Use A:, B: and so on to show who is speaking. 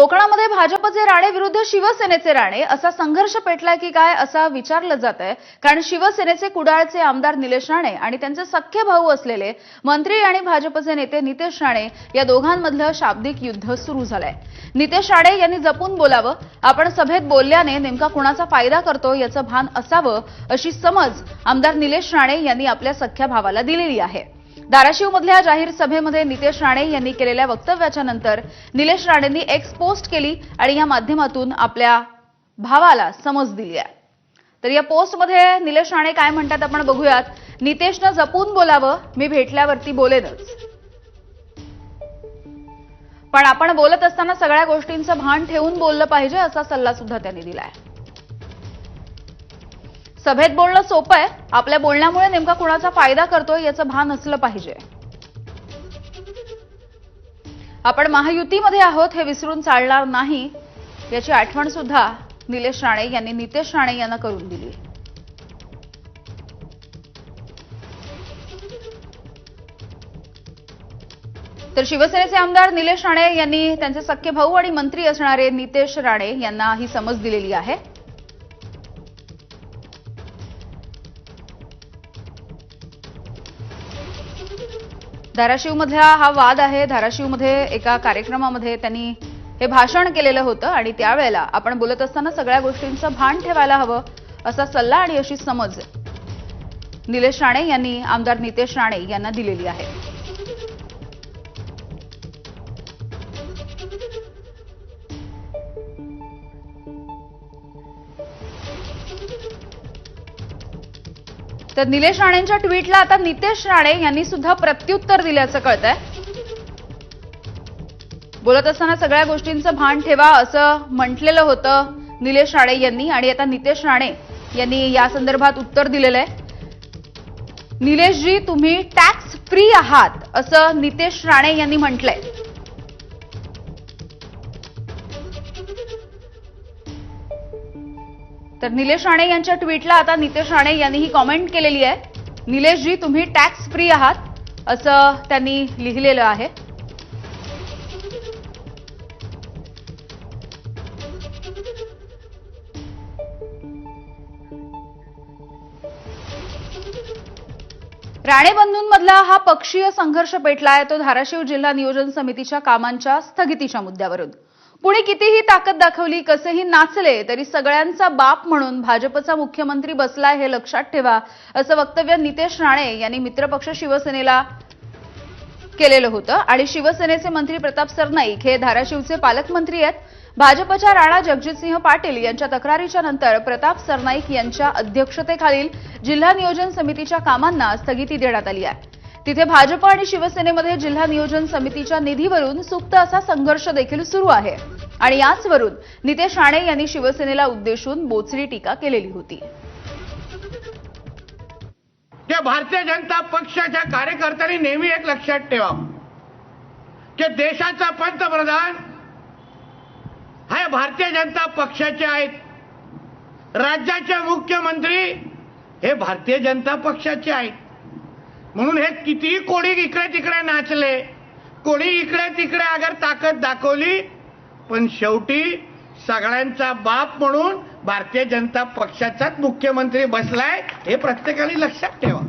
A: कोकणामध्ये भाजपचे राणे विरुद्ध शिवसेनेचे राणे असा संघर्ष पेटलाय की काय असा विचारलं जात आहे कारण शिवसेनेचे कुडाळचे आमदार निलेश राणे आणि त्यांचे सख्खे भाऊ असलेले मंत्री आणि भाजपचे नेते नितेश राणे या दोघांमधलं शाब्दिक युद्ध सुरू झालंय. नितेश राणे यांनी जपून बोलावं. आपण सभेत बोलल्याने नेमका कुणाचा फायदा करतो याचं भान असावं अशी समज आमदार निलेश राणे यांनी आपल्या सख्ख्या भावाला दिलेली आहे. धाराशिवमधल्या जाहीर सभेमध्ये नितेश राणे यांनी केलेल्या वक्तव्याच्या नंतर निलेश राणेंनी एक्स पोस्ट केली आणि या माध्यमातून आपल्या भावाला समज दिली आहे. तर या पोस्टमध्ये निलेश राणे काय म्हणतात आपण बघूयात. नितेशनं जपून बोलावं मी भेटल्यावरती बोलेनच. पण आपण बोलत असताना सगळ्या गोष्टींचं भान ठेवून बोललं पाहिजे असा सल्ला सुद्धा त्यांनी दिलाय. सभेत बोलणं सोपं आहे. आपल्या बोलण्यामुळे नेमका कुणाचा फायदा करतोय याचं भान असलं पाहिजे. आपण महायुतीमध्ये आहोत हे विसरून चालणार नाही. याची आठवण सुद्धा निलेश राणे यांनी नितेश राणे यांना करून दिली. तर शिवसेनेचे आमदार निलेश राणे यांनी त्यांचे सख्खे भाऊ आणि मंत्री असणारे नितेश राणे यांना ही समज दिलेली आहे. धाराशिवमधला हा वाद आहे. धाराशिवमध्ये एका कार्यक्रमामध्ये त्यांनी हे भाषण केलेलं होतं आणि त्यावेळेला आपण बोलत असताना सगळ्या गोष्टींचं भान ठेवायला हवं असा सल्ला आणि अशी समज निलेश राणे यांनी आमदार नितेश राणे यांना दिलेली आहे. तर निलेश राणेंच्या ट्विटला आता नितेश राणे यांनी सुद्धा प्रत्युत्तर दिल्याचं कळत आहे बोलत असताना सगळ्या गोष्टींचं भान ठेवा असं म्हटलेलं होतं निलेश राणे यांनी आणि आता नितेश राणे यांनी या संदर्भात उत्तर दिलेलं आहे निलेशजी तुम्ही टॅक्स फ्री आहात असं नितेश राणे यांनी म्हटलंय. तर निलेश राणे यांच्या ट्विटला आता नितेश राणे यांनी ही कॉमेंट केलेली आहे. निलेशजी तुम्ही टॅक्स फ्री आहात असं त्यांनी लिहिलेलं आहे. राणे बंधूंमधला हा पक्षीय संघर्ष पेटलाय तो धाराशिव जिल्हा नियोजन समितीच्या कामांच्या स्थगितीच्या मुद्द्यावरून. पुणे कितीही ताकद दाखवली कसेही नाचले तरी सगळ्यांचा बाप म्हणून भाजपचा मुख्यमंत्री बसलाय हे लक्षात ठेवा असं वक्तव्य नितेश राणे यांनी मित्रपक्ष शिवसेनेला केलेलं होतं. आणि शिवसेनेचे मंत्री प्रताप सरनाईक हे धाराशिवचे पालकमंत्री आहेत. भाजपच्या राणा जगजितसिंह पाटील यांच्या तक्रारीच्या नंतर प्रताप सरनाईक यांच्या अध्यक्षतेखालील जिल्हा नियोजन समितीच्या कामांना स्थगिती देण्यात आली आहे. तिथे भाजप आणि शिवसेनेमध्ये जिल्हा नियोजन समितीच्या निधीवरून सुप्त असा संघर्ष देखील सुरू आहे. आणि याचवरून नितेश राणे यांनी शिवसेनेला उद्देशून बोचरी टीका केलेली होती.
B: की भारतीय जनता पक्षाच्या कार्यकर्त्यांनी नेहमी एक लक्षात ठेवा. की देशाचा पंतप्रधान हे भारतीय जनता पक्षाचे आहेत. राज्याचे मुख्यमंत्री हे भारतीय जनता पक्षाचे आहेत. म्हणून हे कितीही कोणी इकडे तिकडे नाचले कोणी इकडे तिकडे अगर ताकद दाखवली पण शेवटी सगळ्यांचा बाप म्हणून भारतीय जनता पक्षाचाच मुख्यमंत्री बसलाय हे प्रत्येकाने लक्षात ठेवा.